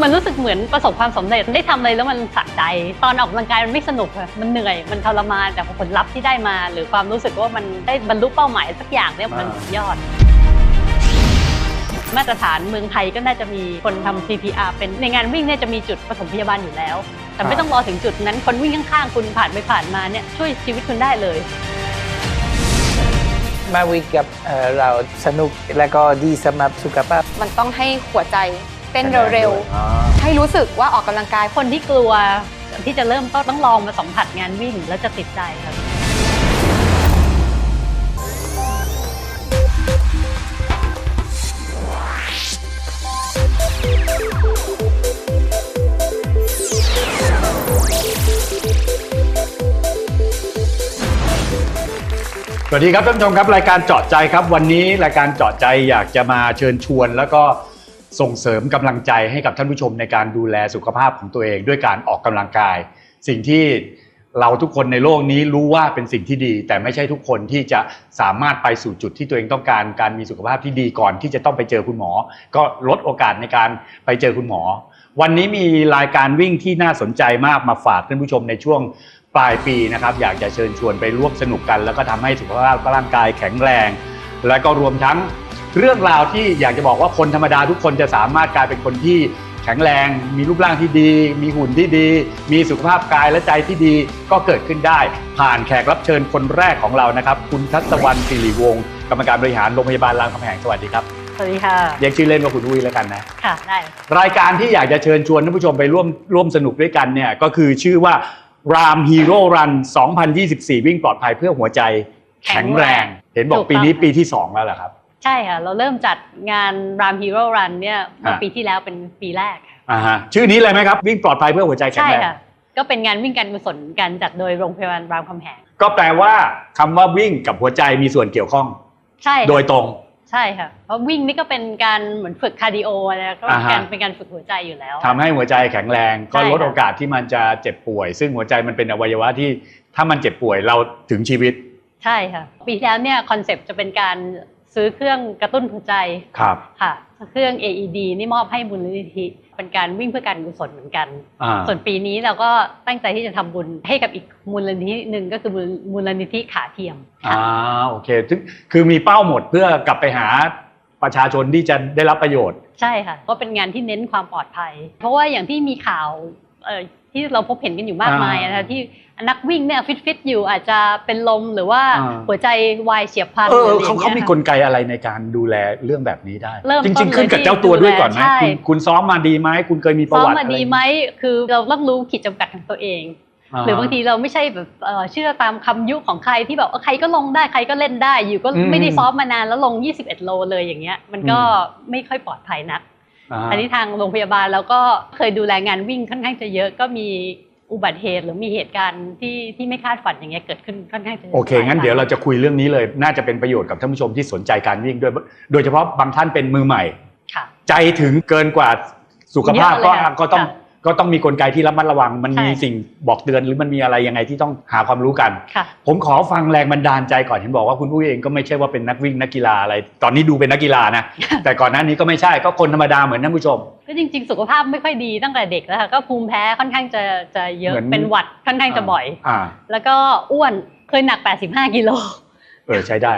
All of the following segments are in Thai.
มันรู้สึกเหมือนประสบความสำเร็จได้ทำอะไรแล้วมันสะใจ ตอนออกกำลังกายมันไม่สนุกค่ะมันเหนื่อยมันทรมานแต่ผลลัพธ์ที่ได้มา หรือความรู้สึกว่ามันได้บรรลุเป้าหมายสักอย่างเนี่ยมันอ่าสุดยอด มาตรฐานเมืองไทยก็น่าจะมีคนทำ CPR เป็นในงานวิ่งเนี่ยจะมีจุดปฐมพยาบาลอยู่แล้ว แต่ไม่ต้องรอถึงจุดนั้นคนวิ่งข้างๆคุณผ่านไปผ่านมาเนี่ยช่วยชีวิตคุณได้เลยมาวิ่งกับเอ่อเราสนุกและก็ดีสำหรับสุขภาพ มันต้องให้หัวใจ เต้นเร็วๆ ให้รู้สึกว่าออกกำลังกาย คนที่กลัวที่จะเริ่มต้นต้องลองมาสัมผัสงานวิ่งแล้วจะติดใจครับสวัสดีครับท่านผู้ชมครับรายการเจาะใจครับ วันนี้รายการเจาะใจอยากจะมาเชิญชวน แล้วก็ ส่งเสริมกำลังใจให้กับท่านผู้ชมในการดูแลสุขภาพของตัวเองด้วยการออกกำลังกาย สิ่งที่เราทุกคนในโลกนี้รู้ว่าเป็นสิ่งที่ดี แต่ไม่ใช่ทุกคนที่จะสามารถไปสู่จุดที่ตัวเองต้องการการมีสุขภาพที่ดีก่อนที่จะต้องไปเจอคุณหมอ ก็ลดโอกาสในการไปเจอคุณหมอ วันนี้มีรายการวิ่งที่น่าสนใจมากมาฝากท่านผู้ชมในช่วงปลายปีนะครับอยากจะเชิญชวนไปร่วมสนุกกัน แล้วก็ทำให้สุขภาพร่างกายแข็งแรง และก็รวมทั้ง เรื่องราวที่อยากจะบอกว่าคนธรรมดาทุกคนจะสามารถกลายเป็นคนที่แข็งแรง มีรูปร่างที่ดี มีหุ่นที่ดี มีสุขภาพกายและใจที่ดีก็เกิดขึ้นได้ ผ่านแขกรับเชิญคนแรกของเรานะครับ คุณทัศวรรณสิริวงศ์กรรมการบริหารโรงพยาบาลรามคำแหงสวัสดีครับสวัสดีค่ะเรียกชื่อเล่นว่าคุณอุ้ยแล้วกันนะค่ะได้รายการที่อยากจะเชิญชวนท่านผู้ชมไปร่วมร่วมสนุกด้วยกันเนี่ยก็คือชื่อว่า Ram Hero Run 2024 วิ่งปลอดภัยเพื่อหัวใจแข็งแรง เห็นบอกปีนี้ปีที่ 2 แล้วเหรอครับ ใช่ค่ะ เราเริ่มจัดงาน Ram Hero Run เนี่ยเมื่ออ่าปีที่แล้วเป็นปีแรกค่ะอ่าฮะชื่อนี้เลยไหมครับ วิ่งปลอดภัยเพื่อหัวใจแข็งใช่แรงค่ะก็เป็นงานวิ่งการกุศลกันจัดโดยโรงพยาบาลรามคำแหงก็แปลว่าคำว่าวิ่งกับหัวใจมีส่วนเกี่ยวข้อง ใช่ค่ะโดยตรงใช่ค่ะ เพราะวิ่งนี่ก็เป็นการเหมือนฝึกคาร์ดิโอนะก็เป็นอ่าฮะการเป็นการฝึกหัวใจอยู่แล้วทำให้หัวใจแข็งแรงก็ใช่ค่ะลดโอกาสที่มันจะเจ็บป่วย ซึ่งหัวใจมันเป็นอวัยวะที่ถ้ามันเจ็บป่วยเราถึงชีวิต ใช่ค่ะ ปีที่แล้วเนี่ยคอนเซปต์จะเป็นการ ซื้อเครื่องกระตุ้นหัวใจครับค่ะเครื่อง AED นี่มอบให้มูลนิธิเป็นการวิ่งเพื่อการกุศลเหมือนกันอ่าส่วนปีนี้เราก็ตั้งใจที่จะทำบุญให้กับอีกมูลนิธิหนึ่งก็คือมูลมูลนิธิขาเทียมอ่าโอเคซึ่งคือมีเป้าหมดเพื่อกลับไปหาประชาชนที่จะได้รับประโยชน์ ใช่ค่ะ ก็เป็นงานที่เน้นความปลอดภัย เพราะว่าอย่างที่มีข่าวเอ่อ ที่เราพบเห็นกันอยู่มากมายอ่านะคะที่นักวิ่งเนี่ยฟิตฟิตๆอยู่อาจจะเป็นลมหรือว่าอ่าหัวใจวายเฉียบพลันเออหรือเขาอะไรเขาอย่งมีงี้ยกลไกอะไรในการดูแลเรื่องแบบนี้ได้เริ่มจต้รินงๆขึ้นกับเลยที่เจ้าตัวด้วยก่อนไหมดูแลใช่คุณคุณซ้อมมาดีไหมคุณเคยมีประซ้อมวัติมาอะไรดีไหมคือเราต้องรู้ขีดจำกัดของตัวเองหรือบางทีเราไม่ใช่แบบเอ่อเชื่อตามคำยุของใครที่แบบเออใครก็ลงได้ใครก็เล่นได้อยู่ก็อืมไม่ได้ซ้อมมานานแล้วลง 21 โลเลยอย่างเงี้ย มันก็ไม่ค่อยปลอดภัยนัก อ่าอันนี้ทางโรงพยาบาลแล้วก็เคยดูแลงานวิ่งค่อนข้างจะเยอะก็มีอุบัติเหตุหรือมีเหตุการณ์ที่ที่ไม่คาดฝันอย่างเงี้ยเกิดขึ้นค่อนข้างจะยะโอเค งั้นเดี๋ยวเราจะคุยเรื่องนี้เลย น่าจะเป็นประโยชน์กับท่านผู้ชมที่สนใจการวิ่งด้วย โดยเฉพาะบางท่านเป็นมือใหม่ค่ะใจถึงเกินกว่าสุขภาพเยอะเลยก็ค่ะก็ต้องค่ะ ก็ต้องมีกลไกที่ระมัดระวัง มันใช่มีสิ่งบอกเตือนหรือมันมีอะไรยังไงที่ต้องหาความรู้กันค่ะผมขอฟังแรงบันดาลใจก่อนเห็นบอกว่าคุณอุ้ยเองก็ไม่ใช่ว่าเป็นนักวิ่งนักกีฬาอะไร ตอนนี้ดูเป็นนักกีฬานะ แต่ก่อนหน้านี้ก็ไม่ใช่ก็คนธรรมดาเหมือนท่านผู้ชม ก็จริง ๆ สุขภาพไม่ค่อยดีตั้งแต่เด็กแล้วค่ะก็ภูมิแพ้ค่อนข้างจะจะเยอะเหมือนเป็นหวัดค่อนข้างจะบ่อยอ่าแล้วก็อ้วนเคยหนัก 85กิโลเออใช้ได้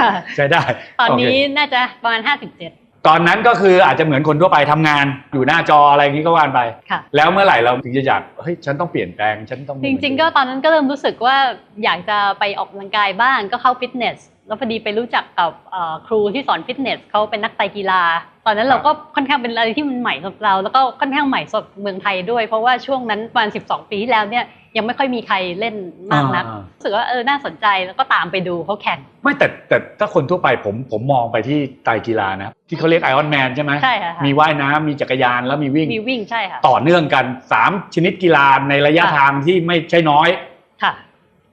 ค่ะใช้ได้ ตอนโเคนี้น่าจะประมาณ 57 ตอนนั้นก็คืออาจจะเหมือนคนทั่วไปทำงานอยู่หน้าจออะไรอย่างนี้ก็ว่านไป ค่ะแล้วเมื่อไหร่เราถึงจะอยากเฮ้ยฉันต้องเปลี่ยนแปลงฉันต้องจริงๆ ก็ตอนนั้นก็เริ่มรู้สึกว่าอยากจะไปออกกำลังกายบ้างก็เข้าฟิตเนสแล้วพอดีไปรู้จักกับเอ่อครูที่สอนฟิตเนสเขาเป็นนักไตรกีฬา ตอนนั้นเราก็ค่อนข้างเป็นอะไรที่มันใหม่สำหรับเรา แล้วก็ค่อนข้างใหม่สำหรับเมืองไทยด้วย เพราะว่าช่วงนั้นประมาณ12 ปีที่แล้วเนี่ย ยังไม่ค่อยมีใครเล่นมากนักอ่ารู้สึกว่าเออน่าสนใจแล้วก็ตามไปดูเขาแข่ง ไม่แต่แต่ถ้าคนทั่วไปผมผมมองไปที่ไตรกีฬานะ ที่เขาเรียกไอออนแมนใช่ไหมใช่ค่ะมีว่ายน้ำมีจักรยานแล้วมีวิ่งมีวิ่งใช่ค่ะต่อเนื่องกัน 3 ชนิดกีฬาในระยะค่ะทางที่ไม่ใช่น้อยค่ะ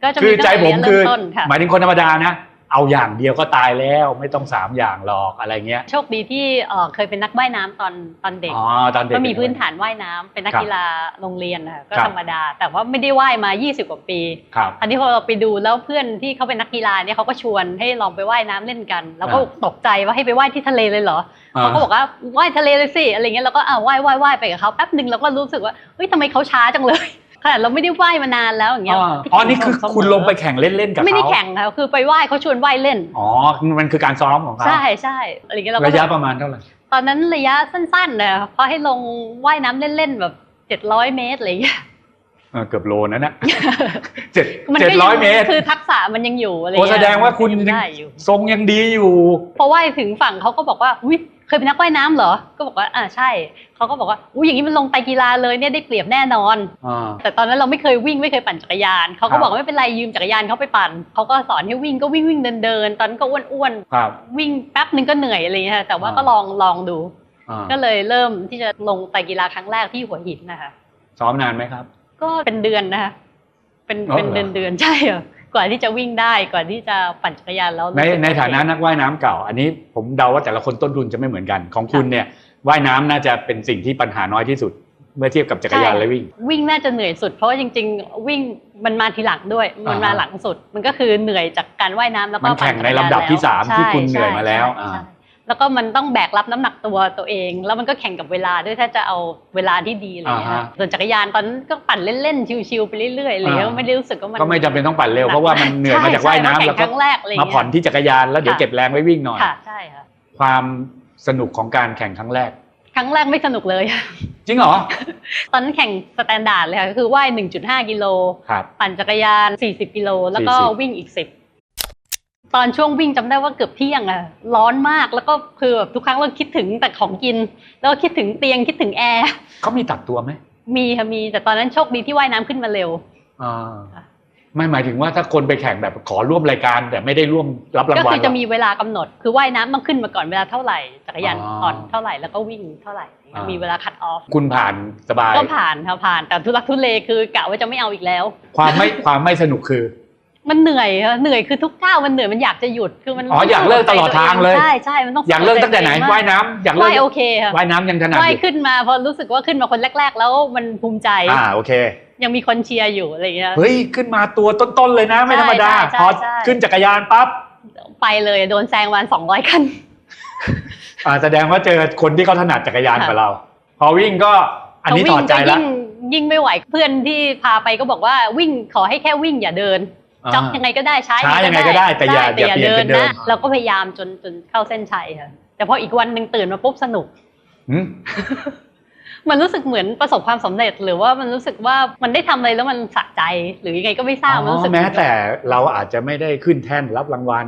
ก็จะคือตั้งใจแต่ผมเริ่คือต้นค่ะหมายถึงคนธรรมดานะ เอาอย่างเดียวก็ตายแล้วไม่ต้องสามอย่างหรอกอะไรเงี้ย โชคดีที่เอ่อเคยเป็นนักว่ายน้ำตอนตอนเด็กอ๋อตอนเด็กก็มีพื้นฐานว่ายน้ำเป็นนักครับกีฬาโรงเรียนนะคะก็ครับธรรมดา แต่ว่าไม่ได้ว่ายมา 20 กว่าปีครับอันนี้พอเราไปดูแล้วเพื่อนที่เขาเป็นนักกีฬาเนี่ยเขาก็ชวนให้ลองไปว่ายน้ำเล่นกัน แล้วก็อ่าตกใจว่าให้ไปว่ายที่ทะเลเลยเหรออ่าเขาก็บอกว่าว่ายทะเลเลยสิอะไรเงี้ยเราก็อ่าว่ายว่ายว่ายไปกับเขาแป๊บหนึ่งเราก็รู้สึกว่าเฮ้ยทำไมเขาช้าจังเลยข นาดเราไม่ได้ว่ายมานานแล้วอย่างเงี้ยอ๋ออ๋อ นี่คือคุณลงไปแข่งเล่นๆกับเขาไม่ได้แข่งค่ะคือไปว่ายเขาชวนว่ายเล่น อ๋อ มันคือการซ้อมของเขาใช่ใช่อะไรเงี้ยเราก็ระยะประมาณเท่าไหร่ตอนนั้นระยะสั้นๆนะเพราะให้ลงว่ายน้ำเล่นๆแบบเจ็ดร้อยเมตรอะไรอย่างเงี้ยเออเกือบโลนั่นนะเจ็ดมันเจ็ดก็ร้อยงเมตร คือทักษะมันยังอยู่อะไรโอ้เงี้ยแสดงว่าคุณยังได้อยู่ทรงยังดีอยู่พอว่ายถึงฝั่งเขาก็บอกว่าอุ้ย เคยเป็นนักว่ายน้ำเหรอ ก็บอกว่าอ่าใช่ เขาก็บอกว่าอุ้ยอย่างนี้มันลงไตรกีฬาเลยเนี่ยได้เปรียบแน่นอน อ่า แต่ตอนนั้นเราไม่เคยวิ่งไม่เคยปั่นจักรยาน เขาครัก็บบอกว่าไม่เป็นไรยืมจักรยานเขาไปปั่น เขาก็สอนให้วิ่งก็วิ่งวิ่งเดินเดินๆตอนนั้นก็อ้วนครับ ๆวิ่งแป๊บนึงก็เหนื่อยอะไรเงี้ยแต่ว่าอ่าก็ลองลองดู อ่า ก็เลยเริ่มที่จะลงไตรกีฬาครั้งแรกที่หัวหินนะคะ ซ้อมนานไหมครับ ก็เป็นเดือนนะคะ เป็นอ๋อเป็นเหรอ เดือนเดือนๆใช่เหรอ กว่าที่จะวิ่งได้กว่าที่จะปั่นจักรยานแล้วในรู้สึกในฐานะโอเคนักว่ายน้ำเก่า อันนี้ผมเดาว่าแต่ละคนต้นทุนจะไม่เหมือนกัน ของคุณเนี่ยว่ายน้ำน่าจะเป็นสิ่งที่ปัญหาน้อยที่สุด เมื่อเทียบกับจักรยานใช่และวิ่ง วิ่งน่าจะเหนื่อยสุดเพราะว่าจริง ๆ วิ่งมันมาทีหลังด้วย มันมาอ่าฮะหลังสุด มันก็คือเหนื่อยจากการว่ายน้ำแล้วก็มันแข่งปั่ในจักรยาลำดับที่แล้วสามใช่ที่คุณเหนื่อยใช่มาแล้วใช่อ่าใช่ แล้วก็มันต้องแบกรับน้ำหนักตัวตัวเอง แล้วมันก็แข่งกับเวลาด้วยถ้าจะเอาเวลาที่ดีอะไรอย่างเงี้ยอ่าฮะส่วนจักรยานตอนนั้นก็ปั่นเล่นๆชิวๆไปเรื่อยๆอะไรเลยอ่าไม่ได้รู้สึกว่ามันก็ไม่จำเป็นต้องปั่นเร็วเพราะว่ามันเหนื่อยมาจากว่ายน้ำใช่แล้วใช่ก็ครั้งแรกอะไรอย่างมาเงี้ยผ่อนที่จักรยานแล้วเดี๋ยวค่ะเก็บแรงไว้วิ่งหน่อยค่ะใช่ค่ะความสนุกของการแข่งครั้งแรก ครั้งแรกไม่สนุกเลย จริงเหรอ ตอนนั้นแข่งสแตนดาร์ดเลยค่ะก็คือว่าย 1.5 กิโลครับปั่นจักรยาน 40 กิโล แล้วก็40วิ่งอีก 10 ตอนช่วงวิ่งจำได้ว่าเกือบเที่ยงอะร้อนมากแล้วก็คือแบบทุกครั้งเราคิดถึงแต่ของกิน แล้วก็คิดถึงเตียงคิดถึงแอร์เขามีตัดตัวไหมมีค่ะมีแต่ตอนนั้นโชคดีที่ว่ายน้ำขึ้นมาเร็วอ่าค่ะไม่หมายถึงว่าถ้าคนไปแข่งแบบขอร่วมรายการแต่ไม่ได้ร่วมรับรางก็วัลคือจะหรมีเวลากำหนด คือว่ายน้ำต้องขึ้นมาก่อนเวลาเท่าไหร่จักรยานอ๋ออ่อนเท่าไหร่แล้วก็วิ่งเท่าไหร่อ่ามีมีเวลาคัดออฟคุณผ่านสบายก็ผ่านค่ะผ่านแต่ทุลักทุเลคือกะว่าจะไม่เอาอีกแล้ว ความไม่ความไม่สนุกคือ มันเหนื่อยค่ะเหนื่อยคือทุกก้าวมันเหนื่อยมันอยากจะหยุดคือมันอ๋ออยากเลิกตลอดทางเลย ใช่ใช่มันต้องอยากเลิกตั้งแต่ไหนสู้กับว่ายน้ำอยากเลิว่ากยโอเคค่ะว่ายน้ำยังถนัดว่ายอยู่ขึ้นมาพอรู้สึกว่าขึ้นมาคนแรก ๆ แล้วมันภูมิใจอ่าโอเค ยังมีคนเชียร์อยู่อะไรอย่างเงี้ยเฮ้ยขึ้นมาตัวต้นๆเลยนะไม่ธรรมดาใช่ใช่พอใช่ขึ้นจักรยานปั๊บไปเลยโดนแซงวันสองร้อยคันอ่าแสดงว่าเจอคนที่เขาถนัดจักรยานค่ะกว่าเรา พอวิ่งก็อันนี้ถอดใจพแล้วยิ่งยิ่งไม่ไหวเพื่อนที่พาไปก็บอกว่าวิ่งขอให้แค่วิ่งอย่าเดิน จ็อกยังไงก็ได้ช้าช้ายังไงก็ได้แต่อย่าแต่อย่าอย่าเปลี่ยนเดิเป็นนเดินนะเราก็พยายามจนจนเข้าเส้นชัยค่ะแต่พออีกวันหนึ่งตื่นมาปุ๊บสนุกหืมมันรู้สึกเหมือนประสบความสำเร็จ หรือว่ามันรู้สึกว่ามันได้ทำอะไรแล้วมันสะใจ หรือยังไงก็ไม่ทราบมันรู้สึกแม้แต่เราอาจจะไม่ได้ขึ้นแท่นรับรางวัล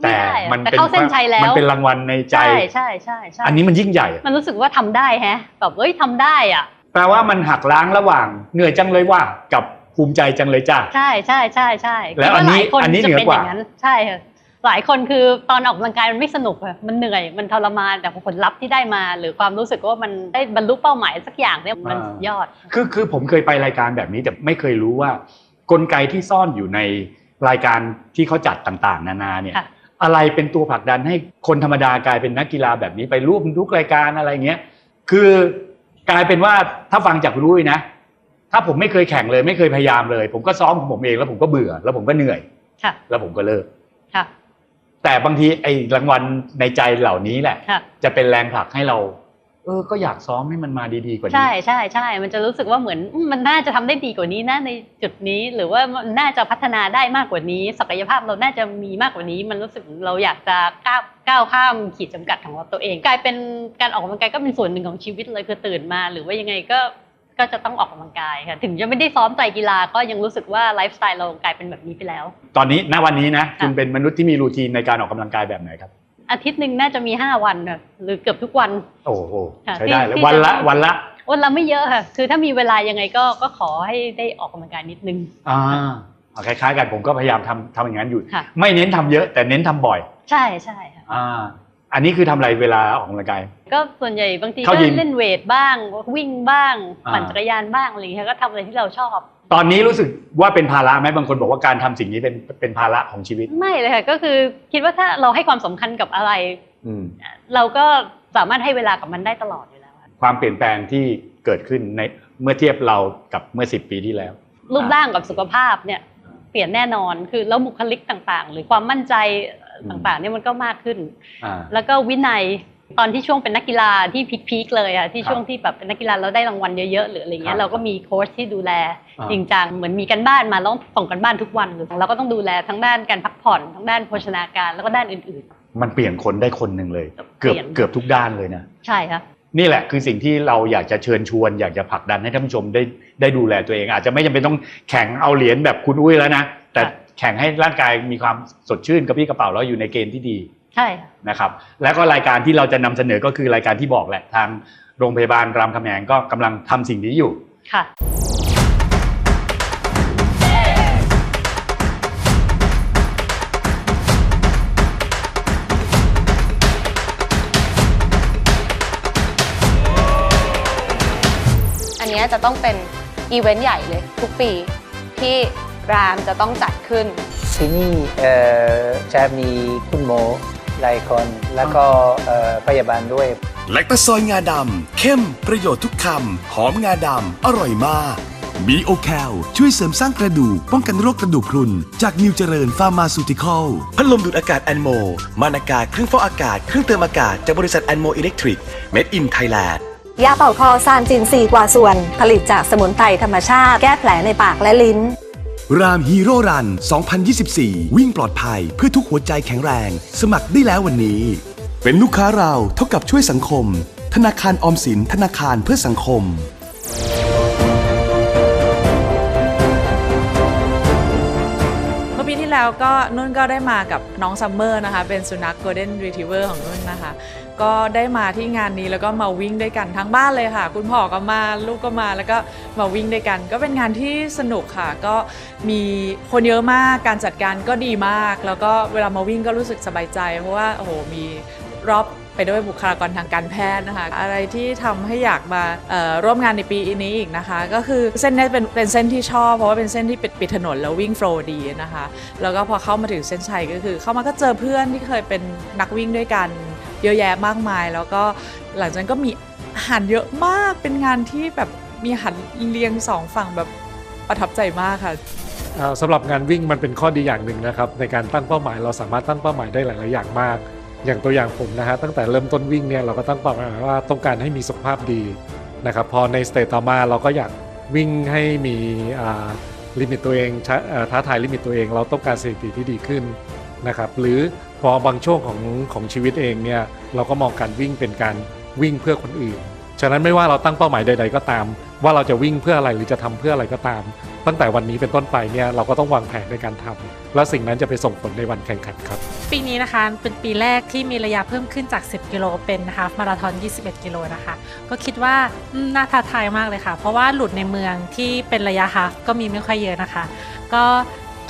ไม่แต่ได้อะมันแต่เป็นเข้าเส้นชัยแล้วมันเป็นรางวัลในใจ ใช่ใช่ใช่ใช่อันนี้มันยิ่งใหญ่ มันรู้สึกว่าทำได้แฮะแบบเอ้ยทำได้อะ แปลว่ามันหักล้างระหว่างเหนื่อยจังเลยว่ากับ ภูมิใจจังเลยจ้าใช่ใช่ใช่ใช่แล้วคิดาอันนี้หลายคนอันนี้จะเหนือเป็นกอว่าย่างนั้นใช่ค่ะหลายคนคือตอนออกกำลังกายมันไม่สนุกอะมันเหนื่อยมันทรมานแต่ผลลัพธ์ที่ได้มา หรือความรู้สึกว่ามันได้บรรลุเป้าหมายสักอย่างเนี่ยมันสุดยอด คือคือผมเคยไปรายการแบบนี้แต่ไม่เคยรู้ว่ากลไกที่ซ่อนอยู่ในรายการที่เขาจัดต่างๆ นานาเนี่ยค่ะ อะไรเป็นตัวผลักดันให้คนธรรมดากลายเป็นนักกีฬาแบบนี้ไปร่วมทุกรายการอะไรเงี้ยคือกลายเป็นว่าถ้าฟังจากรู้นะ ถ้าผมไม่เคยแข่งเลยไม่เคยพยายามเลย ผมก็ซ้อมของผมเองแล้วผมก็เบื่อ แล้วผมก็เหนื่อย ค่ะ แล้วผมก็เลิก ค่ะ แต่บางทีไอ้รางวัลในใจเหล่านี้แหละ ค่ะ จะเป็นแรงผลักให้เรา เออ ก็อยากซ้อมให้มันมาดีๆกว่านี้ ใช่ใช่ใช่ มันจะรู้สึกว่าเหมือนอืมมันน่าจะทำได้ดีกว่านี้นะในจุดนี้ หรือว่ามันน่าจะพัฒนาได้มากกว่านี้ ศักยภาพเราน่าจะมีมากกว่านี้ มันรู้สึกเราอยากจะก้าวก้าวข้ามขีดจำกัดของเราตัวเอง กลายเป็นการออกกำลังกายก็เป็นส่วนหนึ่งของชีวิตเลยคือตื่นมา หรือว่ายังไงก็ ก็จะต้องออกกำลังกายค่ะถึงจะไม่ได้ซ้อมไตรกีฬาก็ยังรู้สึกว่าไลฟ์สไตล์เรากลายเป็นแบบนี้ไปแล้ว ตอนนี้ณวันนี้นะค่ะคุณเป็นมนุษย์ที่มีรูทีนในการออกกำลังกายแบบไหนครับ อาทิตย์หนึ่งน่าจะมีห้าวันค่ะหรือเกือบทุกวัน โอ้โหค่ะใช้ได้เลยที่วันละที่จะวันละวันละไม่เยอะค่ะ คือถ้ามีเวลายังไงก็ก็ขอให้ได้ออกกำลังกายนิดนึงอ่าอ่าคล้ายๆกันผมก็พยายามทำทำอย่างนั้นอยู่ค่ะไม่เน้นทำเยอะแต่เน้นทำบ่อย ใช่ใช่ค่ะอ่า อันนี้คือทำอะไรเวลาออกกำลังกาย ก็ส่วนใหญ่บางทีเข้าก็ยิมเล่นเวทบ้าง วิ่งบ้าง อ่า ปั่นจักรยานบ้างอะไรอย่างเงี้ยก็ทำอะไรที่เราชอบ ตอนนี้รู้สึกว่าเป็นภาระไหมบางคนบอกว่าการทำสิ่งนี้เป็นเป็นภาระของชีวิต ไม่เลยค่ะก็คือคิดว่าถ้าเราให้ความสำคัญกับอะไร อืม เราก็สามารถให้เวลากับมันได้ตลอดอยู่แล้วค่ะความเปลี่ยนแปลงที่เกิดขึ้นในเมื่อเทียบเรากับเมื่อ 10 ปีที่แล้ว รูปร่างกับสุขภาพเนี่ยเปลี่ยนแน่นอนคือแล้วบุคลิกต่างๆ หรือความมั่นใจอืม ต่างๆเนี่ยมันก็มากขึ้นอ่าแล้วก็วินัยตอนที่ช่วงเป็นนักกีฬาที่พีคๆเลยอะที่ครับช่วงที่แบบเป็นนักกีฬาแล้วได้รางวัลเยอะๆหรืออะไรครัเงี้บยเราก็มีโค้ชที่ดูแลอ่าจริงจังเหมือนมีกันบ้านมาแล้วต้องส่งกันบ้านทุกวันเลยเราก็ต้องดูแลทั้งด้านการพักผ่อนทั้งด้านโภชนาการแล้วก็ด้านอื่นมันเปลี่ยนคนได้คนหนึ่งเลยเปลี่เกือบยนเกือบทุกด้านเลยนะๆใช่ค่ะนี่แหละคือสิ่งที่เราอยากจะเชิญชวน อยากจะผลักดันให้ท่านผู้ชมได้ได้ดูแลตัวเอง อาจจะไม่จำเป็นต้องแข่งเอาเหรียญแบบคุณอุ้ยแล้วนะแต่ค่ะ แข่งให้ร่างกายมีความสดชื่นกระปรี้กระเป๋าแล้วอยู่ในเกณฑ์ที่ดีใช่ค่ะนะครับ แล้วก็รายการที่เราจะนำเสนอก็คือรายการที่บอกแหละทางโรงพยาบาลรามคำแหงก็กำลังทำสิ่งนี้อยู่ ค่ะ อันเนี้ยจะต้องเป็นอีเวนต์ใหญ่เลยทุกปีที่ รามจะต้องจัดขึ้น ที่นี่เอ่อจะมีคุณหมอหลายคนแล้วก็เอ่อพยาบาลด้วย แลคตาซอยงาดำ เข้มประโยชน์ทุกคำ หอมงาดำ อร่อยมาก มีโอแคลช่วยเสริมสร้างกระดูก ป้องกันโรคกระดูกพรุน จากนิวเจริญฟาร์มาซูติคอลพัดลมดูดอากาศแอนโมมานอากาศเครื่องฟอกอากาศ เครื่องเติมอากาศ จากบริษัทแอนโมอิเล็กทริกเมดอินไทยแลนด์ ยาเป่าคอซานจินซีกว่าส่วน ผลิตจากสมุนไพรธรรมชาติ แก้แผลในปากและลิ้น รามฮีโร่รัน 2024 วิ่งปลอดภัยเพื่อทุกหัวใจแข็งแรง สมัครได้แล้ววันนี้ เป็นลูกค้าเราเท่ากับช่วยสังคม ธนาคารออมสินธนาคารเพื่อสังคม เมื่อปีที่แล้วก็นุ่นก็ได้มากับน้องซัมเมอร์นะคะ เป็นสุนัข Golden Retriever ของนุ่นนะคะ ก็ได้มาที่งานนี้แล้วก็มาวิ่งด้วยกันทั้งบ้านเลยค่ะ คุณพ่อก็มาลูกก็มาแล้วก็มาวิ่งด้วยกัน ก็เป็นงานที่สนุกค่ะ ก็มีคนเยอะมากการจัดการก็ดีมาก แล้วก็เวลามาวิ่งก็รู้สึกสบายใจ เพราะว่าโอ้โหมีรอบไปด้วยบุคลากรทางการแพทย์นะคะ อะไรที่ทำให้อยากมาร่วมงานในปีนี้อีกนะคะ ก็คือเส้นนี้เป็นเป็นเส้นที่ชอบ เพราะว่าเป็นเส้นที่ปิดปิดถนนแล้ววิ่งโฟล์ดีนะคะ แล้วก็พอเข้ามาถึงเส้นชัยก็คือ เข้ามาก็เจอเพื่อนที่เคยเป็นนักวิ่งด้วยกัน เยอะแยะมากมาย แล้วก็หลังจากนั้นก็มีอาหารเยอะมากเป็นงานที่แบบมีอาหารเรียงสองฝั่งแบบประทับใจมากค่ะสำหรับงานวิ่งมันเป็นข้อดีอย่างหนึ่งนะครับ ในการตั้งเป้าหมายเราสามารถตั้งเป้าหมายได้หลาย ๆ อย่างมาก อย่างตัวอย่างผมนะฮะตั้งแต่เริ่มต้นวิ่งเนี่ยเราก็ตั้งเป้าหมายว่าต้องการให้มีสุขภาพดีนะครับพอในสเตจต่อมาเราก็อยากวิ่งให้มีลิมิตตัวเองชะเอ่อท้าทายลิมิตตัวเอง เราต้องการสถิติที่ดีขึ้นนะครับหรือ พอบางช่วงของของชีวิตเองเนี่ยเราก็มองการวิ่งเป็นการวิ่งเพื่อคนอื่น ฉะนั้นไม่ว่าเราตั้งเป้าหมายใด ๆ ก็ตาม ว่าเราจะวิ่งเพื่ออะไรหรือจะทำเพื่ออะไรก็ตาม ตั้งแต่วันนี้เป็นต้นไปเนี่ยเราก็ต้องวางแผนในการทำและสิ่งนั้นจะไปส่งผลในวันแข่งขันครับ ปีนี้นะคะเป็นปีแรกที่มีระยะเพิ่มขึ้นจาก 10 กิโลเป็นฮาฟมาราธอน 21 กิโลนะคะ ก็คิดว่าน่าท้าทายมากเลยค่ะ เพราะว่าหลุดในเมืองที่เป็นระยะฮาฟก็มีไม่ค่อยเยอะนะคะ ก็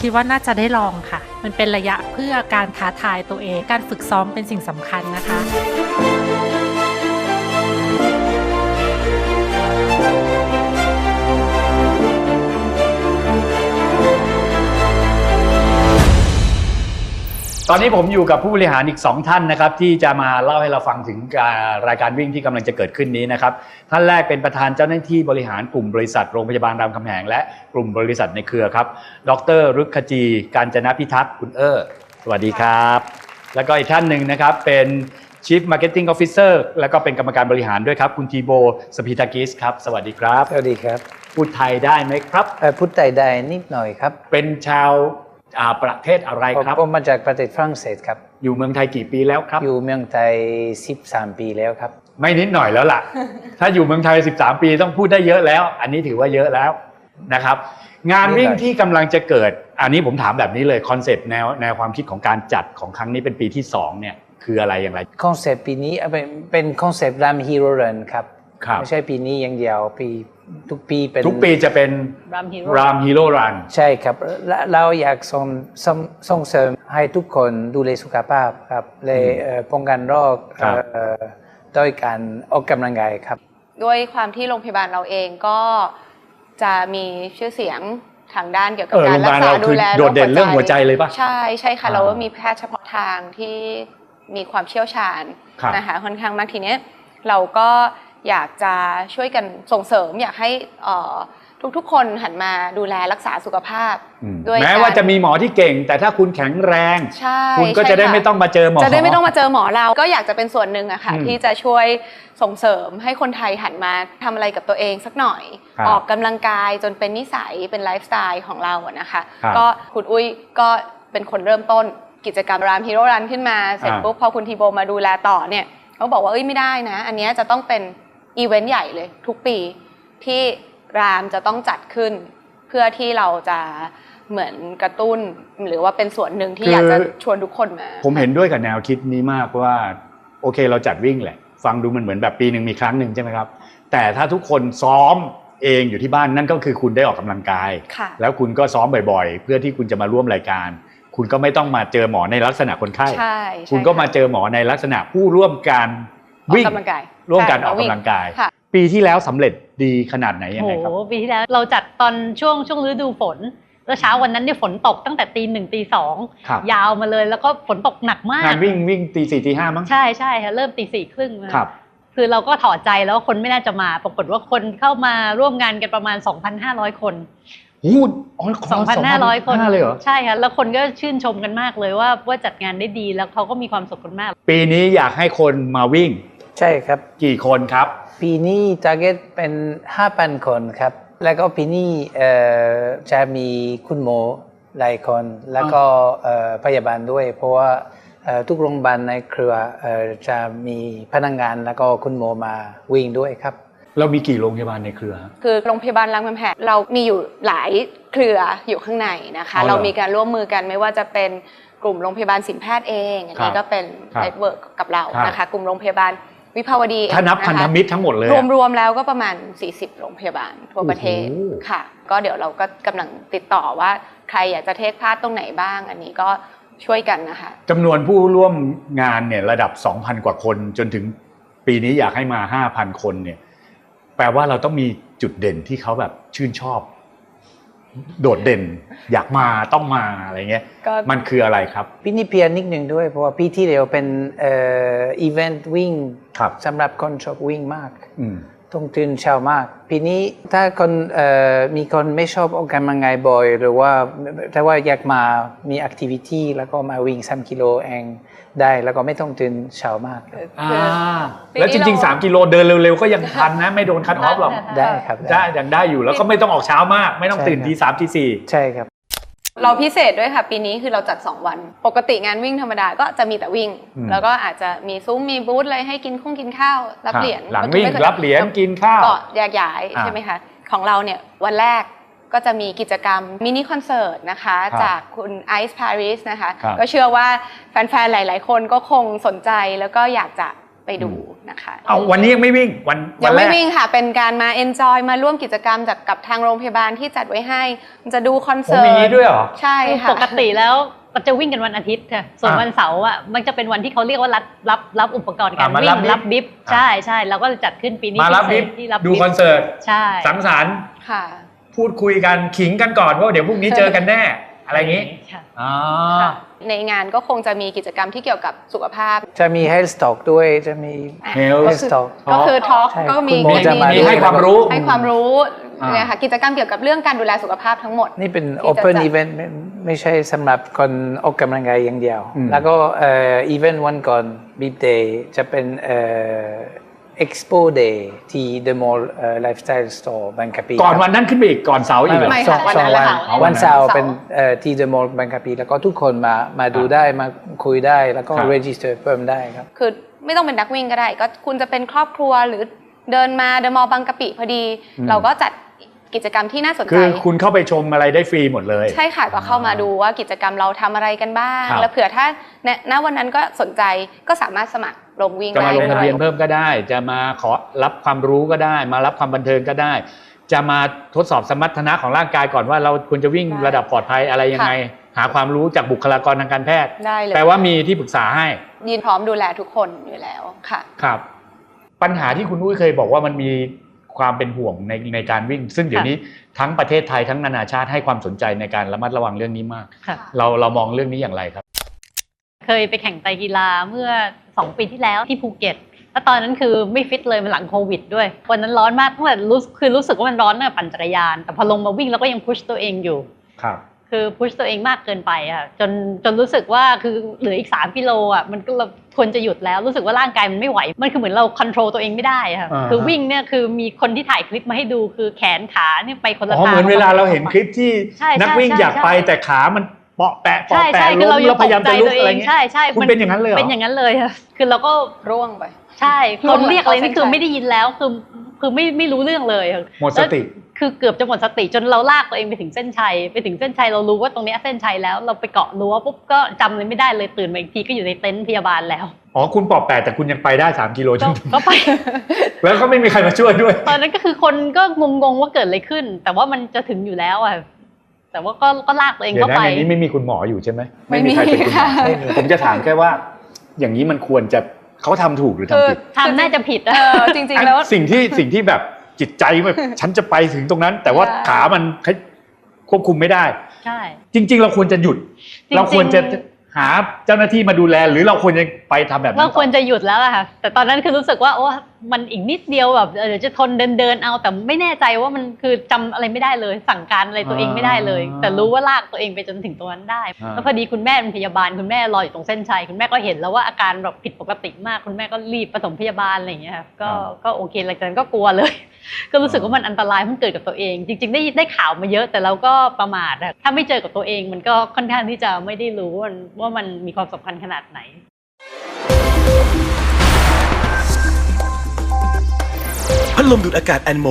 คิดว่าน่าจะได้ลองค่ะ มันเป็นระยะเพื่อการท้าทายตัวเอง การฝึกซ้อมเป็นสิ่งสำคัญนะคะ ตอนนี้ผมอยู่กับผู้บริหารอีก 2 ท่านนะครับ ที่จะมาเล่าให้เราฟังถึงการรายการวิ่งที่กำลังจะเกิดขึ้นนี้นะครับ ท่านแรกเป็นประธานเจ้าหน้าที่บริหารกลุ่มบริษัทโรงพยาบาลรามคำแหงและกลุ่มบริษัทในเครือครับ ดรรุกขจีการจนะพิทักษ์คุณเออสวัสดีครับ แล้วก็อีกท่านหนึ่งนะครับเป็น Chief Marketing Officer แล้วก็เป็นกรรมการบริหารด้วยครับ คุณทีโบสพิตากิสครับ สวัสดีครับ สวัสดีครับพูดไทยได้ไหมครับ เอ่อพูดไทยได้นิดหน่อยครับ เป็นชาวอ่า ประเทศอะไรผมครับผมมาจากประเทศฝรั่งเศสครับ อยู่เมืองไทยกี่ปีแล้วครับ อยู่เมืองไทย 13 ปีแล้วครับ ไม่นิดหน่อยแล้วล่ะ ถ้าอยู่เมืองไทย 13 ปีต้องพูดได้เยอะแล้ว อันนี้ถือว่าเยอะแล้วนะครับ งานวิ่งที่กำลังจะเกิด อันนี้ผมถามแบบนี้เลยคอนเซปต์แนวแนวความคิดของการจัดของครั้งนี้เป็นปีที่2เนี่ยคืออะไรอย่างไรคอนเซปต์ปีนี้เอ่อเป็นเป็นคอนเซปต์รามฮีโร่รันครับครับไม่ใช่ปีนี้อย่างเดียวปี ทุกปีเป็นทุกปีจะเป็นรามฮีโร่รามฮีโร่รันใช่ครับและเราอยากส่งส่งส่งเสริมให้ทุกคนดูแลสุขภาพครับเลยเอ่อป้องกันโรคครับเอ่อโดยการออกกำลังกายครับ ด้วยความที่โรงพยาบาลเราเองก็จะมีชื่อเสียงทางด้านเกี่ยวกับเออการรักษาโรงพยาบาลเราดูแลคือโดดเด่นเรื่องหัวใจเลยปะใช่ใช่ค่ะอ่าเราก็มีแพทย์เฉพาะทางที่มีความเชี่ยวชาญครับนะคะค่อนข้างมากทีเนี้ยเราก็ อยากจะช่วยกันส่งเสริม อยากให้เอ่อทุกๆ คนหันมาดูแลรักษาสุขภาพอืมด้วยแม้การว่าจะมีหมอที่เก่ง แต่ถ้าคุณแข็งแรงใช่คุณก็ใช่จะได้ค่ไม่ต้องมาเจอหมอจะได้ไม่ต้องมาเจอหมอเรา ก็อยากจะเป็นส่วนหนึ่งอะค่ะอืมที่จะช่วยส่งเสริมให้คนไทยหันมาทำอะไรกับตัวเองสักหน่อยครับออกกำลังกายจนเป็นนิสัยเป็นไลฟ์สไตล์ของเราอะนะคะครับก็คุณอุ้ยก็เป็นคนเริ่มต้นกิจกรรมรามฮีโร่รันขึ้นมาเสร็จอ่าปุ๊บพอคุณทีโบมาดูแลต่อเนี่ยเขาบอกว่าเอ้ยไม่ได้นะ อันเนี้ยจะต้องเป็น อีเวนต์ใหญ่เลย ทุกปีที่รามจะต้องจัดขึ้น เพื่อที่เราจะเหมือนกระตุ้นหรือว่าเป็นส่วนหนึ่งที่อยากจะชวนทุกคนมา ผมเห็นด้วยกับแนวคิดนี้มากว่าโอเคเราจัดวิ่งแหละ ฟังดูมันเหมือนแบบปีหนึ่งมีครั้งหนึ่งใช่ไหมครับ แต่ถ้าทุกคนซ้อมเองอยู่ที่บ้านนั่นก็คือคุณได้ออกกำลังกายค่ะแล้วคุณก็ซ้อมบ่อยๆ เพื่อที่คุณจะมาร่วมรายการ คุณก็ไม่ต้องมาเจอหมอในลักษณะคนไข้ใช่ใช่คุณก็มาะเจอหมอในลักษณะผู้ร่วมการ ออกวิ่งกำลังกายร่วมกันใช่ออกกำลังกายค่ะปีที่แล้วสำเร็จดีขนาดไหนยังโอ้ไงโหครับปีที่แล้วเราจัดตอนช่วงช่วงฤดูฝนแล้วเช้าวันนั้นเนี่ยฝนตกตั้งแต่ตีหนึ่งตีสองครับยาวมาเลยแล้วก็ฝนตกหนักมากงานวิ่งวิ่งตีสี่ตีห้ามั้งใช่ใช่ค่ะเริ่มตีสี่ครึ่งมาครับคือเราก็ถอดใจแล้วว่าคนไม่น่าจะมาปรากฏว่าคนเข้ามาร่วมงานกันประมาณ 2,500 คนหูอ๋อขอ2,500คน2,500เลยเหรอใช่ค่ะแล้วคนก็ชื่นชมกันมากเลยว่าว่าจัดงานได้ดีแล้วเขาก็มีความสุขกันมาก ปีนี้อยากให้คนมาวิ่ง ใช่ครับ กี่คนครับ ปีนี้ target เป็น 5,000 คนครับ แล้วก็ปีนี้เอ่อจะมีคุณหมอหลายคน แล้วก็เอ่อพยาบาลด้วย เพราะว่าเอ่อทุกโรงพยาบาลในเครือเอ่อจะมีพนักงานแล้วก็คุณหมอมาวิ่งด้วยครับ เรามีกี่โรงพยาบาลในเครือฮะคือโรงพยาบาลรามคำแหงเรามีอยู่หลายเครืออยู่ข้างในนะคะอ๋อเหรอเรามีการร่วมมือกันไม่ว่าจะเป็นกลุ่มโรงพยาบาลสินแพทย์เองอันครันี้บก็เป็นครับเน็ตเวิร์กกับเราครับนะคะ กลุ่มโรงพยาบาล วิภาวดีเองถ้านับะคะพันธมิตรทั้งหมดเลยรอะวมรวมๆแล้วก็ประมาณ 40 โรงพยาบาลทั่วประเทศโอ้โหค่ะ ก็เดี๋ยวเราก็กำลังติดต่อว่าใครอยากจะเทคพาร์ทตรงไหนบ้าง อันนี้ก็ช่วยกันนะคะจำนวนผู้ร่วมงานเนี่ยระดับ 2,000 กว่าคนจนถึงปีนี้อยากให้มา 5,000 คนเนี่ยแปลว่าเราต้องมีจุดเด่นที่เขาแบบชื่นชอบ โดดเด่น อยากมาต้องมาอะไรเงี้ยก็มันคืออะไรครับปีนี้เพียรนิดหนึ่งด้วย เพราะว่าปีที่แล้วเป็นเอ่ออีเวนต์วิ่งครับสำหรับคนชอบวิ่งมากอืม ต้องตื่นเช้ามากปีนี้ถ้าคนเอ่อมีคนไม่ชอบออกกำลังกายบ่อย หรือว่าถ้าว่าอยากมามีแอคทิวิตี้แล้วก็มาวิ่ง 3 กิโลเองได้แล้วก็ไม่ต้องตื่นเช้ามากครับอ่าปีนี้แล้วจริงเราๆ3 กิโลเดินเร็วๆ ก็ยังทันนะ ไม่โดนคัดออฟหรอกได้ครับได้ยังได้อยู่แล้วก็ไม่ต้องออกเช้ามาก ไม่ต้องตื่นใช่ครับทีสามทีสี่ใช่ครับ เราพิเศษด้วยค่ะ ปีนี้คือเราจัด 2 วัน ปกติงานวิ่งธรรมดาก็จะมีแต่วิ่งอืมแล้วก็อาจจะมีซุ้มมีบูธอะไรให้กินข้งกินข้าว รับเหรียญหลังวิ่งไม่คยรับเหรียญกินข้าวก็แยกย้ายอ่าใช่ไหมคะของเราเนี่ยวันแรกก็จะมีกิจกรรมมินิคอนเสิร์ตนะคะครับจากคุณไอซ์พาริสนะคะครับก็เชื่อว่าแฟนๆ หลาย ๆ คนก็คงสนใจแล้วก็อยากจะ ไปดูนะคะเอาวันนี้ยังไม่วิ่งวันวัยันงแรไม่ก วิ่งค่ะ เป็นการมาเอนจอยมาร่วมกิจกรรมจากกับทางโรงพยาบาลที่จัดไว้ให้มันจะดูคอนผมเสิร์ตมีอย่างนี้ด้วยเหรอ ใช่ค่ะ ปกติแล้วมันจะวิ่งกันวันอาทิตย์ค่ะส่วนอ่าวันเสาร์อะมันจะเป็นวันที่เขาเรียกว่ารับรับรับอุปกรณ์การอ่ามาวิ่รับงบิ๊บรับบิ๊บอ่า ใช่ใช่เราก็จะจัดขึ้นปีนี้มารับพิบิ๊เศบษที่รับดูบิ๊บคอนเสิร์ตใช่สังสรรค์ค่ะ พูดคุยกันขิงกันก่อนว่าเดี๋ยวพรุ่งนี้เจอกันแน่ อะไรอย่างนี้ค่ะ อ๋อค่ะ ในงานก็คงจะมีกิจกรรมที่เกี่ยวกับสุขภาพ จะมี health talk ด้วยจะมี Health health talk ก็คือทอล์กใช่ก็มีคุณหมอจะมามีให้ความรู้ ให้ความรู้อ่า เนี่ยค่ะกิจกรรมเกี่ยวกับเรื่องการดูแลสุขภาพทั้งหมด นี่เป็น ที่จะ open จัด event ไม่ไม่ใช่สำหรับคนออกกำลังกายอย่างเดียว อืม แล้วก็เอ่อ event วันก่อน Beat Day จะเป็นเอ่อ Expo Day ที่ The Mall เอ่อ Lifestyle Store บางกะปิก่อนครับวันนั้นขึ้นไปอีกก่อนเสาร์อีกเหรอ ไม่ สองค่ะวันสองนั้นวันแหละค่ะวันเสาร์วันเสาร์เป็นเอ่อที่ The Mall บางกะปิแล้วก็ทุกคนมามาดูครับได้มาคุยได้แล้วก็ ครับ register เพิ่มได้ครับ คือไม่ต้องเป็นนักวิ่งก็ได้ ก็คุณจะเป็นครอบครัวหรือเดินมาเดอะมอลล์บางกะปิพอดี อืม เราก็จัดกิจกรรมที่น่าสนคืใจ อคุณเข้าไปชมอะไรได้ฟรีหมดเลย ใช่ค่ะก็เข้ามาดูว่ากิจกรรมเราทำอะไรกันบ้าง ครับแล้วเผื่อถ้าณณวันนั้นก็สนใจก็สามารถสมัคร ลงวิ่งจะมาลงได้ทะเบียนด้วยเพิ่มก็ได้ จะมาขอรับความรู้ก็ได้ มารับความบันเทิงก็ได้ จะมาทดสอบสมรรถนะของร่างกายก่อนว่าเราควรจะวิ่งได้ระดับปลอดภัยอะไรยังไง หาความรู้จากบุคลากรทางการแพทย์ได้เลยแปลว่ามีที่ปรึกษาให้ยินพร้อมดูแลทุกคนอยู่แล้วค่ะครับ ปัญหาที่คุณอุ้ยเคยบอกว่ามันมีความเป็นห่วงในในการวิ่ง ซึ่งเดี๋ยวนี้ทั้งประเทศไทยทั้งนานาชาติให้ความสนใจในการระมัดระวังเรื่องนี้มากค่ะเราเรามองเรื่องนี้อย่างไรครับ เคยไปแข่งไตรกีฬาเมื่อ 2 ปีที่แล้วที่ภูเก็ตแล้วตอนนั้นคือไม่ฟิตเลยมันหลังโควิดด้วย วันนั้นร้อนมากตั้งแต่รู้คือรู้สึกว่ามันร้อนตั้งแต่ปั่นจักรยาน แต่พอลงมาวิ่งเราก็ยังพุชตัวเองอยู่ ครับ คือพุชตัวเองมากเกินไปอะจนจนรู้สึกว่าคือเหลืออีก3กิโลอะมันก็เราควรจะหยุดแล้วรู้สึกว่าร่างกายมันไม่ไหว มันคือเหมือนเราควบคุมตัวเองไม่ได้อะค่ะอ่าฮะคือวิ่งเนี่ยคือมีคนที่ถ่ายคลิปมาให้ดูคือแขนขาเนี่ยไปคนละอ๋อทางเหมือนเวลาเราเห็นคลิปที่ใช่ใช่นักวิ่งใช่อยากไปใช่แต่ขามัน เปาะแปะใช่เปาะใช่แปะคือล้เรามยัแล้วงพตยายามกใจจะลุกตัวเออะไรงเงี้ยใช่ใช่คุณมัเป็นอย่างนั้นเลยเหรอ เป็นอย่างนั้นเลยค่ะคือเราก็ ร่วงไป ใช่ร่วคงนเรียกอะไรนี่คือเข้าเส้นชัยไม่ได้ยินแล้วคือคือไม่ไม่รู้เรื่องเลยค่ะหมดสติ แล้วคือเกือบจะหมดสติจนเราลากตัวเองไปถึงเส้นชัยไปถึงเส้นชัยเรารู้ว่าตรงเนี้ยเส้นชัยแล้วเราไปเกาะรั้วปุ๊บก็จำอะไรไม่ได้เลยตื่นมาอีกทีก็อยู่ในเต็นท์พยาบาลแล้วอ๋อคุณเปาะแปะแต่คุณยังไปได้3กิโลจก็ริงก็ไป ๆแล้วก็ไม่มีใครมาช่วยด้วย ตอนนั้นก็คือคนก็งงๆว่าเกิดอะไรขึ้น แต่ว่ามันจะถึงอยู่แล้วอะ แต่ว่าก็ก็ลากตัวเองเดี๋ยวเข้านะไป ในนี้ไม่มีคุณหมออยู่ใช่ไหมไม่มีใครเป็นคุณหมอค่ะ ไม่มีผมจะถามแค่ว่า อย่างนี้มันควรจะเขาทำถูกหรือคือทำผิดทำน่าจะผิดเออะอจริง ๆ แล้ว อันสิ่งที่สิ่งที่แบบจิตใจแบบฉันจะไปถึงตรงนั้น แต่ว่าใช่ ขามันควบคุมไม่ได้ ใช่จริง ๆ เราควรจะหยุดจริงๆเราควรจะ หาเจ้าหน้าที่มาดูแล หรือเราควรจะไปทำแบบนั้นเราต่อควรจะหยุดแล้วอะค่ะแต่ตอนนั้นคือรู้สึกว่าโอ้มันอีกนิดเดียวแบบเออเดี๋ยวจะทนเดินเดินๆเอาแต่ไม่แน่ใจว่ามันคือจำอะไรไม่ได้เลย สั่งการอะไรตัวเองไม่ได้เลยอ่าแต่รู้ว่าลากตัวเองไปจนถึงตรงนั้นได้อ่าแล้วพอดีคุณแม่เป็นพยาบาลคุณแม่รออยู่ตรงเส้นชัยคุณแม่ก็เห็นแล้วว่าอาการแบบผิดปกติมาก คุณแม่ก็รีบผสมพยาบาลอะไรอย่างเงี้ยค่ะก็ก็โอเคหลังจากนั้นก็กลัวเลย ก็รู้สึกว่ามันอันตรายมันเกิดกับตัวเอง จริง ๆ ได้ได้ข่าวมาเยอะแต่เราก็ประมาทอะถ้าไม่เจอกับตัวเอง มันก็ค่อนข้างที่จะไม่ได้รู้ว่ามันว่ามันมีความสำคัญขนาดไหนพัดลมดูดอากาศแอนโม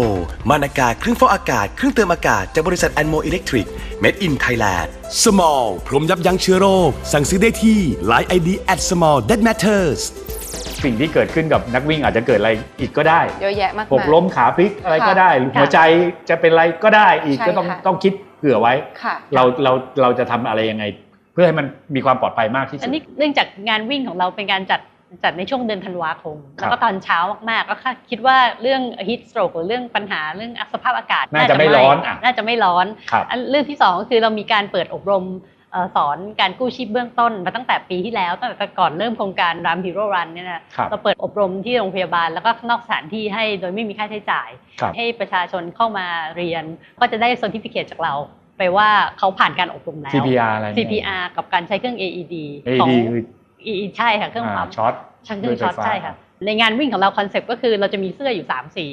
มันอากาศเครื่องฟอกอากาศ เครื่องเติมอากาศ จากบริษัทแอนโมอิเล็กทริก Made in Thailand Small พรมยับยั้งเชื้อโรค สั่งซื้อได้ที่ Line ID at small that matters สิ่งที่เกิดขึ้นกับนักวิ่งอาจจะเกิดอะไรอีกก็ได้ เยอะแยะมากหกมายล้มขาพลิกอะไรก็ค่ะได้หรือหัวใจจะเป็นอะไรก็ได้อีกใช่ก็ต้องค่ะต้องคิดเผื่อไว้ค่ะเราเราเราจะทำอะไรยังไง เพื่อให้มันมีความปลอดภัยมากที่สุอัดนนี้เนื่องจากงานวิ่งของเราเป็นการจัดจัดในช่วงเดือนธันวาคมครับแล้วก็ตอนเช้ามากๆ ก็คิดว่าเรื่อง heat stroke หรือเรื่องปัญหาเรื่องสภาพอากาศ น่าจะไม่ร้อนอะน่าจะไม่ร้อนครับอันเรื่องที่สองก็คือเรามีการเปิดอบรมเอ่อ สอนการกู้ชีพเบื้องต้นมาตั้งแต่ปีที่แล้ว ตั้งแต่ก่อนเริ่มโครงการรามฮีโร่รันเนี่ยนะครับเราเปิดอบรมที่โรงพยาบาลแล้วก็ข้างนอกสถานที่ให้โดยไม่มีค่าใช้จ่ายครับให้ประชาชนเข้ามาเรียน ก็จะได้ certificate จากเราไปว่าเขาผ่านการอบรมแล้ว CPR อะไรเนี่ย CPR กับการใช้เครื่อง AED เอของดีคือ EE ใช่ค่ะเครื่องปั๊มช็อตช่างเครื่องด้วยช็อตไฟฟ้าใช่ค่ะในงานวิ่งของเราคอนเซปต์ก็คือเราจะมีเสื้ออยู่ 3 สี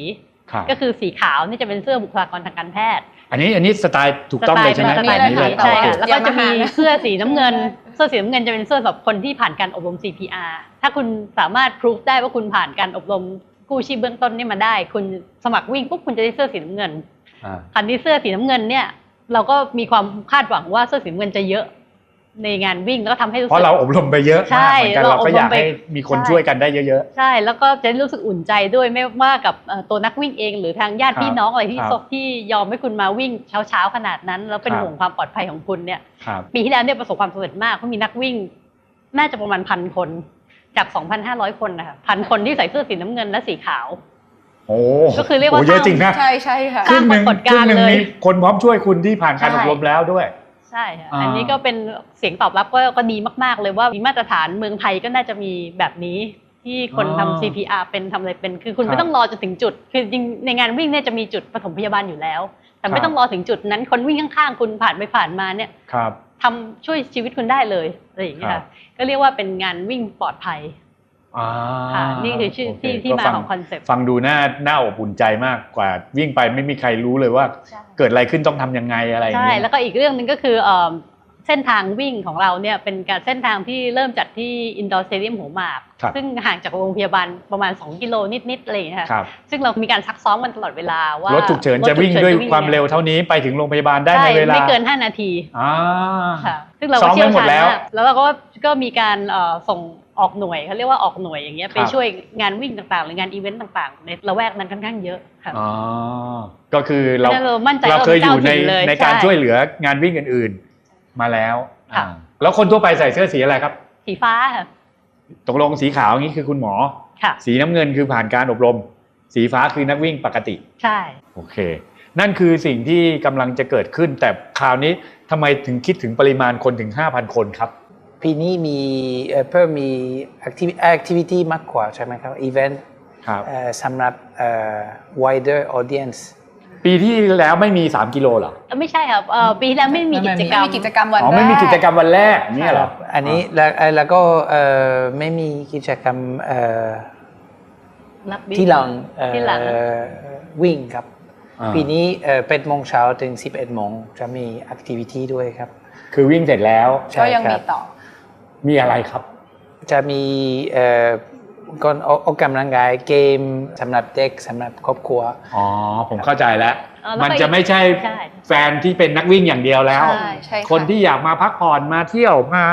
ครับก็คือสีขาวนี่จะเป็นเสื้อบุคลากรทางการแพทย์ อันนี้อันนี้สไตล์ถูกต้องเลยใช่ไหมสไตล์แบบนี้เลยใช่ค่ะโอเคแล้วก็จะมีเสื้อสีน้ำเงิน เสื้อสีน้ำเงินจะเป็นเสื้อสำหรับคนที่ผ่านการอบรม CPR ถ้าคุณสามารถพิสูจได้ว่าคุณผ่านการอบรมกู้ชีพเบื้องต้นนี่มาได้ คุณสมัครวิ่งปุ๊บคุณจะได้เสื้อสีน้ำเงินอ่าคันที่เสื้อสีน้ำเงินเนี่ยเราก็มีความคาดหวังว่าเสื้อสีน้ำเงินจะเยอะ ในงานวิ่งแล้วก็ทำให้รู้เพสึราะกเราอบรมไปเยอะใช่มากเหมือนกันเราเราก็อยากอบรมไปให้มีคนใช่ช่วยกันได้เยอะใช่แล้วก็จะรู้สึกอุ่นใจด้วยไม่ว่ากับเอ่อตัวนักวิ่งเอง หรือทางญาติครับพี่น้องอะไรที่ครับซบที่ยอมให้คุณมาวิ่งเช้าๆขนาดนั้น แล้วเป็นครับห่วงความปลอดภัยของคุณเนี่ยๆครับปีที่แล้วเนี่ยประสบความสำเร็จมากเพราะมีนักวิ่ง น่าจะประมาณพันคนจาก 2,500 คนนะคะพันคนที่ใส่เสื้อสีน้ำเงินและสีขาวโอ้ก็คือเรียกว่าโเยอะจริงนะใช่ใช่ค่ะครึ่งหนึ่งสร้างปรากฏครึ่การงณ์หนึ่งเลยมีคนพร้อมช่วยคุณที่ผ่านการใช่อบรมแล้วด้วย ใช่ค่ะอ่าอันนี้ก็เป็นเสียงตอบรับก็ก็ดีมาก ๆ เลยว่ามีมาตรฐานเมืองไทยก็น่าจะมีแบบนี้ที่คนทำ CPR เป็นทำอะไรเป็น คือคุณไม่ต้องรอจนถึงจุด คือจริงในงานวิ่งเนี่ยจะมีจุดปฐมพยาบาลอยู่แล้ว แต่ไม่ต้องรอถึงจุดนั้น คนวิ่งข้างๆคุณผ่านไปผ่านมาเนี่ยครับทำช่วยชีวิตคุณได้เลยอะไรอย่างเงี้ยครัค่ะบก็เรียกว่าเป็นงานวิ่งปลอดภัยอ่าค่ะ นี่คือชื่อโเที่ที่มาก็ฟัของคอนเซ็ปต์ฟังดูน่าน่าอบอุ่นใจมากกว่าวิ่งไปไม่มีใครรู้เลยว่า เกิดอะไรขึ้นต้องทำยังไงอะไรอย่างใช่เงี้ยแล้วก็อีกเรื่องหนึ่งก็คือเอ่อเส้นทางวิ่งของเราเนี่ยเป็นการเส้นทางที่เริ่มจากที่อินดอร์สเตเดียมหัวหมากครับซึ่งห่างจากโรงพยาบาลประมาณ 2 กิโลนิดๆอะไรอย่างเงี้ยค่ะครับซึ่งเรามีการซักซ้อมกันตลอดเวลาว่ารถฉุกเฉินรถจะวิ่งฉุกฉินด้วยจะความเร็วเท่านี้ไปถึงโรงพยาบาลได้ใช่ในเวลาไม่เกิน 5 นาทีอ่าค่ะซึ่งเราซ้ก็อมเชี่ยวไว้หมดชาญแล้วมากแล้วเราก็ก็มีการเอ่อส่ง ออกหน่วยเขาเรียกว่าออกหน่วยอย่างเงี้ยไปครับช่วยงานวิ่งต่างๆ หรืองานอีเวนต์ต่างๆ ในละแวกนั้นค่อนข้างเยอะค่ะอ๋อก็คือเราเพราะฉะนั้นเรามั่นใจเราว่าเคยอยู่ในเจ้าถิ่นเลยในการใช่ช่วยเหลืองานวิ่งอื่น ๆ มาแล้วค่ะอ่าแล้วคนทั่วไปใส่เสื้อสีอะไรครับ สีฟ้าค่ะตกลงสีขาวอย่างนี้คือคุณหมอค่ะสีน้ำเงินคือผ่านการอบรม สีฟ้าคือนักวิ่งปกติ ใช่โอเค นั่นคือสิ่งที่กำลังจะเกิดขึ้น แต่คราวนี้ทำไมถึงคิดถึงปริมาณคนถึง 5,000 คนครับ ปีนี้มีเอ่อเพิ่มมี activity activity มากกว่าใช่ไหมครับ event ครับเอ่อสำหรับเอ่อ wider audience ปีที่แล้วไม่มี 3 กิโลเหรอเอ่อไม่ใช่ครับเอ่อปีที่แล้วไม่มีกิจกรรมไม่มีกิจกรรมวันอ๋อแรกไม่มีกิจกรรมวันแรกเนี่ยเหรออันนี้แล้วเอ่อแล้วก็เอ่อไม่มีกิจกรรมเอ่อรับบิ๊กที่หลังเอ่อที่หลังวิ่งครับอ่าปีนี้เอ่อ8โมงเช้าถึง 11โมงจะมี activity ด้วยครับ คือวิ่งเสร็จแล้วใช่ก็ยังครัมีบต่อ มีอะไรครับ จะมีเอ่อก่อนออกออกกำลังกายเกมสำหรับเด็กสำหรับครอบครัว อ๋อ ผมเข้าใจแล้วเอ่อแล้วก็มันจะไม่ใช่ใช่แฟนที่เป็นนักวิ่งอย่างเดียวแล้วใช่ใช่ค่ะคนที่อยากมาพักผ่อนมาเที่ยวมา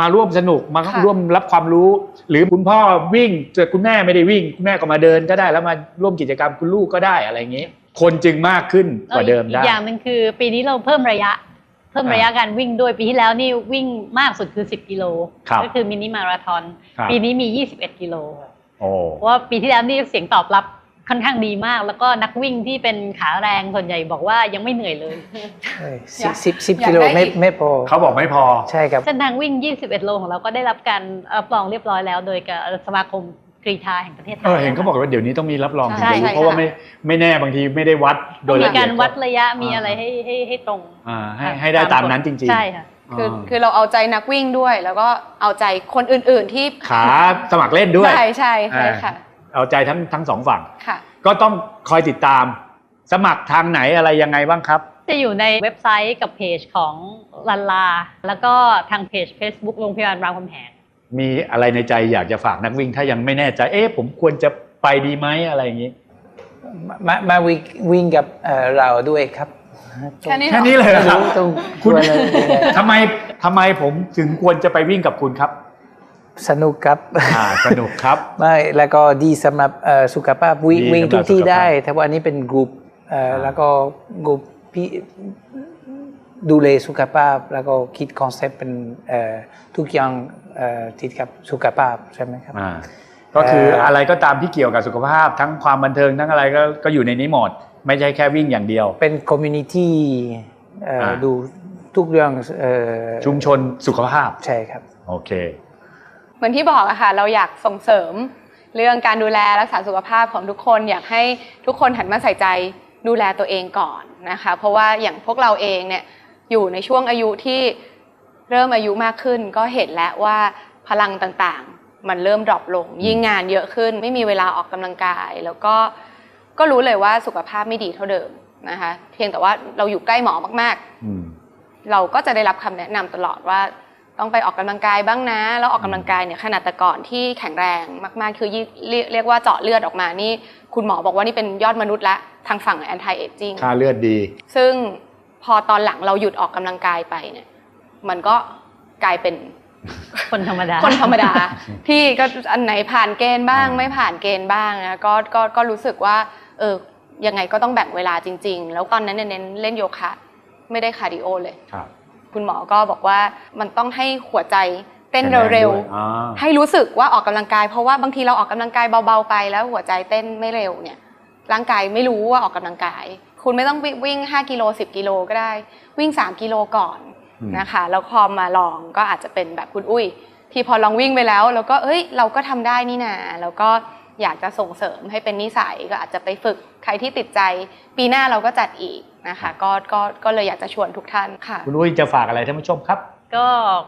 มาร่วมสนุกมาค่ะร่วมรับความรู้ หรือคุณพ่อวิ่งเจอคุณแม่ไม่ได้วิ่ง คุณแม่ก็มาเดินก็ได้แล้วมาร่วมกิจกรรมคุณลูกก็ได้อะไรอย่างนี้ คนจึงมากขึ้นกว่าเดิมอีได้กอย่างหนึ่งคือปีนี้เราเพิ่มระยะเพิ่มอ่าระยะการวิ่งด้วยปีที่แล้วนี่วิ่งมากสุดคือ 10 กิโลครับก็คือมินิมาราธอนครับปีนี้มี 21 กิโลโอ้เพราะว่าปีที่แล้วนี่เสียงตอบรับค่อนข้างดีมาก แล้วก็นักวิ่งที่เป็นขาแรงส่วนใหญ่บอกว่ายังไม่เหนื่อยเลยเอ้ยอยากสิบสิบอยากกิโลได้ไม่อีกไม่พอเขาบอกไม่พอใช่ครับเส้นทางวิ่ง 21 โลของเราก็ได้รับการรับรองเรียบร้อยแล้ว โดยกับสมาคม กรีฑาแห่งประเทศไทเอยอเห็นเขาบอกว่าเดี๋ยวนี้ต้องมีรับรองใช่ถึงจะรู้ใช่เพราะว่าค่ะ ไม่ไม่แน่บางทีไม่ได้วัดโดต้อยงมีละเอียการดวัดระยะมีอ่าอะไรให้ให้ให้ตรงอ่าให้ให้ได้ตามนั้นจริงๆ ใช่ค่ะ คืออาคือเราเอาใจนักวิ่งด้วย แล้วก็เอาใจคนอื่นๆที่ขาสมัครเล่นด้วย ใช่ใช่ใช่ค่ะเอาใจทั้งทั้งสองฝั่ง ค่ะ ก็ต้องคอยติดตาม สมัครทางไหนอะไรยังไงบ้างครับ จะอยู่ในเว็บไซต์กับเพจของลันลา แล้วก็ทางเพจ Facebook โรงพยาบาลรามคำแหง มีอะไรในใจอยากจะฝากนักวิ่ง ถ้ายังไม่แน่ใจ เอ๊ะผมควรจะไปดีไหมอะไรอย่างนี้ มามาวิ่งวิ่งกับเอ่อเราด้วยครับแค่นี้แค่นี้เลยเหรอครับต้องคุณชวนเลยยังไงทำไมทำไมผมถึงควรจะไปวิ่งกับคุณครับ สนุกครับอ่าสนุกครับไม่แล้วก็ดีสำหรับเอ่อสุขภาพวิ่งดีวิ่งสำหรับทุกที่สุขภาพได้แต่ว่าอันนี้เป็นกลุ่มเอ่อแล้วก็กลุ่มพี่ ดูแลสุขภาพแล้วก็คิดคอนเซปต์เป็นเอ่อทุกอย่างเอ่อที่กับสุขภาพใช่ไหมครับอ่าก็คือเอ่อออะไรก็ตามที่เกี่ยวกับสุขภาพ ทั้งความบันเทิงทั้งอะไรก็ก็อยู่ในนี้หมดไม่ใช่แค่วิ่งอย่างเดียว เป็นคอมมูนิตี้เอ่ออ่าดูทุกเรื่องเอ่อชุมชนสุขภาพใช่ครับโอเคเหมือนที่บอกอะค่ะเราอยากส่งเสริมเรื่องการดูแลรักษาสุขภาพของทุกคน อยากให้ทุกคนหันมาใส่ใจดูแลตัวเองก่อนนะคะ เพราะว่าอย่างพวกเราเองเนี่ย อยู่ในช่วงอายุที่เริ่มอายุมากขึ้น ก็เห็นแล้วว่าพลังต่างๆ มันเริ่มดรอปลง ยิ่งงานเยอะขึ้น ไม่มีเวลาออกกำลังกาย แล้วก็ก็รู้เลยว่าสุขภาพไม่ดีเท่าเดิมนะคะ เพียงแต่ว่าเราอยู่ใกล้หมอมากๆอืมเราก็จะได้รับคำแนะนำตลอดว่าต้องไปออกกำลังกายบ้างนะ แล้วออกกำลังกายเนี่ยขนาดแต่ก่อนที่แข็งแรงมาก ๆ คือเรียกเรียกว่าเจาะเลือดออกมานี่ คุณหมอบอกว่านี่เป็นยอดมนุษย์ละทางฝั่ง anti aging ค่าเลือดดี ซึ่ง พอตอนหลังเราหยุดออกกำลังกายไปเนี่ย มันก็กลายเป็นคนธรรมดา คนธรรมดา ที่ก็อันไหนผ่านเกณฑ์บ้างอ่าไม่ผ่านเกณฑ์บ้างนะก็ก็ก็รู้สึกว่า เออยังไงก็ต้องแบ่งเวลาจริง ๆ แล้วตอนนั้นเนี่ยเน้นเล่นโยคะ ไม่ได้คาร์ดิโอเลยครับคุณหมอก็บอกว่ามันต้องให้หัวใจเต้นเร็วอ่าๆให้รู้สึกว่าออกกำลังกาย เพราะว่าบางทีเราออกกำลังกายเบาๆไปแล้วหัวใจเต้นไม่เร็วเนี่ย ร่างกายไม่รู้ว่าออกกำลังกาย คุณไม่ต้องวิ่ง 5 กิโล 10 กิโลก็ได้ วิ่ง 3 กิโลก่อนอืมนะคะ แล้วพอมาลองก็อาจจะเป็นแบบคุณอุ้ย ที่พอลองวิ่งไปแล้ว แล้วก็เอ้ย เราก็ทำได้นี่นาแล้วก็อยากจะส่งเสริมให้เป็นนิสัยก็อาจจะไปฝึกใครที่ติดใจ ปีหน้าเราก็จัดอีกนะคะก็ก็ก็เลยอยากจะชวนทุกท่านค่ะ คุณอุ้ยจะฝากอะไรท่านผู้ชมครับ ก็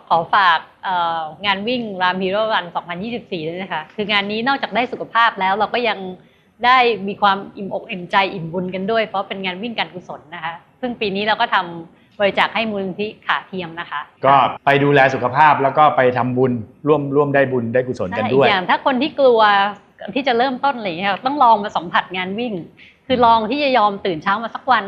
ขอฝากเอ่องานวิ่งรามฮีโร่รัน 2024 ด้วยนะคะ คืองานนี้นอกจากได้สุขภาพแล้วเราก็ยัง ได้มีความอิ่มอกอิ่มใจอิ่มบุญกันด้วย เพราะเป็นงานวิ่งการกุศลนะคะ ซึ่งปีนี้เราก็ทำบริจาคให้มูลนิธิขาเทียมนะคะ ก็ไปดูแลสุขภาพแล้วก็ไปทำบุญร่วมร่วมได้บุญได้กุศลกันใช่ด้วยอีกอย่างถ้าคนที่กลัวที่จะเริ่มต้นอะไรอย่างเงี้ยต้องลองมาสัมผัสงานวิ่ง คือลองที่จะยอมตื่นเช้ามาสักวัน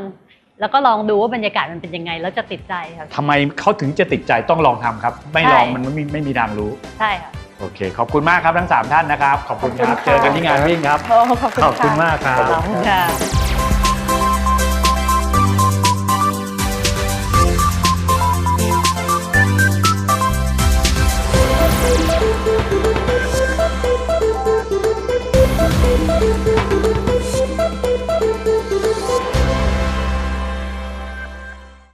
แล้วก็ลองดูว่าบรรยากาศมันเป็นยังไงแล้วจะติดใจค่ะทำไมเขาถึงจะติดใจต้องลองทำครับ ไม่ใช่ลองมันไม่มีไม่มีทางรู้ใช่ค่ะ โอเค ขอบคุณมากครับทั้ง 3 ท่านนะครับ ขอบคุณครับขอบคุณค่ะเจอกันที่งานวิ่งครับ โอ้ขอบคุณขอบคุณค่ะมากครับ ขอบคุณค่ะ